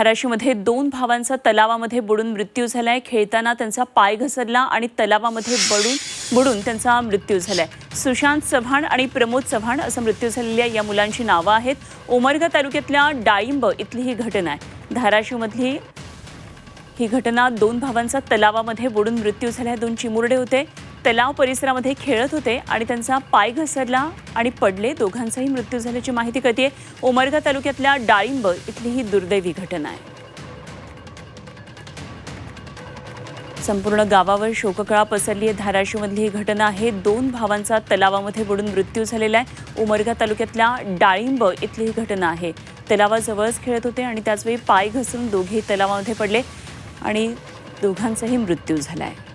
धाराशीमध्ये दोन भावांचा तलावामध्ये बुडून मृत्यू झालाय. खेळताना त्यांचा पाय घसरला आणि तलावामध्ये बडून बुडून त्यांचा मृत्यू झालाय. सुशांत चव्हाण आणि प्रमोद चव्हाण असं मृत्यू झालेल्या या मुलांची नावं आहेत. उमरगा तालुक्यातल्या डाळिंब इथली ही घटना आहे. धाराशीमधली ही घटना दोन भावांचा तलावामध्ये बुडून मृत्यू झाला दोन चिमुरडे होते. तलाव परिसरामध्ये खेळत होते आणि त्यांचा पाय घसरला आणि पडले. दोघांचाही मृत्यू झाल्याची माहिती कळते उमरगा तालुक्यातल्या डाळिंब इथली ही दुर्दैवी घटना आहे. संपूर्ण गावावर शोककळा पसरली आहे. धाराशिवमधली ही घटना आहे. दोन भावांचा तलावामध्ये बुडून मृत्यू झालेला आहे. उमरगा तालुक्यातल्या डाळिंब इथली ही घटना आहे. तलावाजवळच खेळत होते आणि त्याचवेळी पाय घसरून दोघेही तलावामध्ये पडले आणि दोघांचाही मृत्यू झाला आहे